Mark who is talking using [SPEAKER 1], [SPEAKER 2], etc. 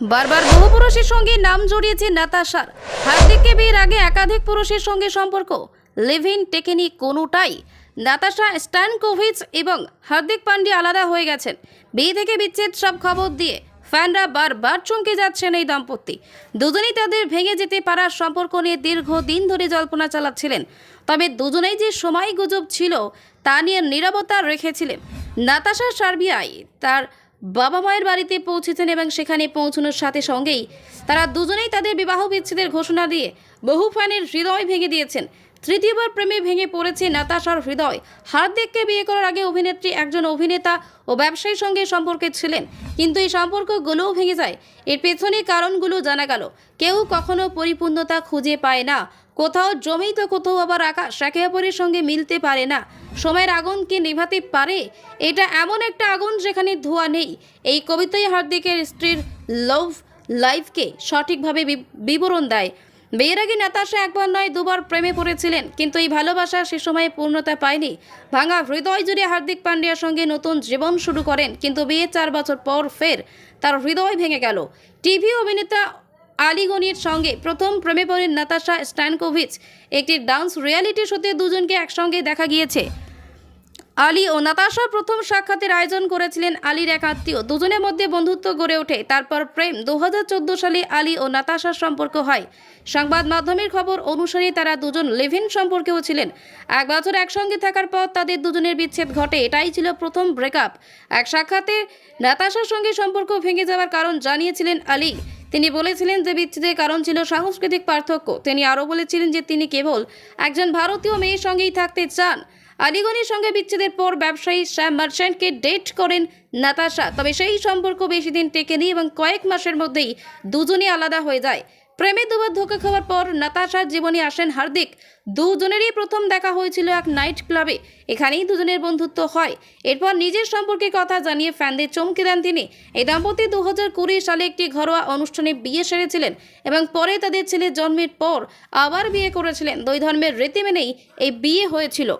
[SPEAKER 1] বারবার বহু পুরুষের সঙ্গে নাম জড়িয়েছে নাতাশার। হার্দিককে বিয়ের আগে একাধিক পুরুষের সঙ্গে সম্পর্ক। লিভ ইন টেকেনি কোনোটাই। নাতাশা স্ট্যানকোভিচ এবং হার্দিক পান্ডে আলাদা হয়ে গেছেন। বিয়ে থেকে বিচ্ছেদ সব খবর দিয়ে ফ্যানরা বারবার চমকে যাচ্ছেন এই দম্পতি। দুজনেই তাদের ভেঙে যেতে পারার সম্পর্ক নিয়ে দীর্ঘদিন ধরে জল্পনা চালাচ্ছিলেন। তবে দুজনেই যে সময় গুজব ছিল, তা নিয়ে নিরবতা রেখেছিলেন। নাতাশা সার্বিয়ায় তার বাবা মায়ের বাড়িতে পৌঁছেছেন এবং সেখানে পৌঁছানোর সাথে সঙ্গেই তারা দুজনেই তাদের বিবাহ বিচ্ছেদের ঘোষণা দিয়ে বহু ফ্যানের হৃদয় ভেঙে দিয়েছেন। তৃতীয়বার প্রেমে ভেঙে পড়েছে নাতাশার হৃদয়। হার্দিককে বিয়ে করার আগে অভিনেত্রী একজন অভিনেতা ও ব্যবসায়ীর সঙ্গে সম্পর্কে ছিলেন। কিন্তু এই সম্পর্কগুলোও ভেঙে যায়। এর পেছনে কারণগুলো জানা গেল। কেউ কখনো পরিপূর্ণতা খুঁজে পায় না। কোথাও জমি তো কোথাও আবার আকাশ, একে অপরের সঙ্গে মিলতে পারে না। সময়ের আগুনকে নেভাতে পারে? এটা এমন একটা আগুন যেখানে ধোঁয়া নেই। এই কবিতাই হার্দিকের স্ত্রীর লভ লাইফকে সঠিকভাবে বিবরণ দেয়। বিয়ের আগে নাতাশা একবার নয়, দুবার প্রেমে পড়েছিলেন, কিন্তু এই ভালোবাসা সে সময়ে পূর্ণতা পায়নি। ভাঙা হৃদয় জুড়ে হার্দিক পান্ডিয়ার সঙ্গে নতুন জীবন শুরু করেন, কিন্তু বিয়ে চার বছর পর ফের তার হৃদয় ভেঙে গেল। টিভি অভিনেতা আলিগনির সঙ্গে প্রথম প্রেমে পড়েন নাতাশা স্ট্যানকোভিচ। একটি ডান্স রিয়ালিটি শোতে দুজনকে একসঙ্গে দেখা গিয়েছে। আলী ও নাতাশা প্রথম সাক্ষাতের আয়োজন করেছিলেন আলীর এক আত্মীয়। দুজনের মধ্যে বন্ধুত্ব গড়ে ওঠে। তারপর প্রেম দু হাজার চোদ্দ সালে আলী ও নাতাশার সম্পর্ক হয়। সংবাদ মাধ্যমের খবর অনুসারে তারা দুজন লিভিন সম্পর্কেও ছিলেন। এক বছর একসঙ্গে থাকার পর তাদের দুজনের বিচ্ছেদ ঘটে। এটাই ছিল প্রথম ব্রেকআপ। এক সাক্ষাতে নাতাশার সঙ্গে সম্পর্ক ভেঙে যাওয়ার কারণ জানিয়েছিলেন আলী। তিনি বলেছিলেন যে বিচ্ছেদের কারণ ছিল সাংস্কৃতিক পার্থক্য। তিনি আরও বলেছিলেন যে তিনি কেবল একজন ভারতীয় মেয়ের সঙ্গেই থাকতে চান। আলিগনির সঙ্গে বিচ্ছেদের পর ব্যবসায়ী শ্যাম মার্চেন্টকে ডেট করেন নাতাশা। তবে সেই সম্পর্ক বেশি দিন টেকেনি এবং কয়েক মাসের মধ্যেই দুজনই আলাদা হয়ে যায়। প্রেমে দুবার ধোকা খাওয়ার পর নাতাশার জীবনে আসেন হার্দিক। দুজনেরই প্রথম দেখা হয়েছিল এক নাইট ক্লাবে। এখানেই দুজনের বন্ধুত্ব হয়। এরপর নিজের সম্পর্কে কথা জানিয়ে ফ্যানদের চমকে দেন তিনি। এই দম্পতি দু হাজার কুড়ি সালে একটি ঘরোয়া অনুষ্ঠানে বিয়ে সেরেছিলেন এবং পরে তাদের ছেলে জন্মের পর আবার বিয়ে করেছিলেন। দুই ধর্মের রীতি মেনেই এই বিয়ে হয়েছিল।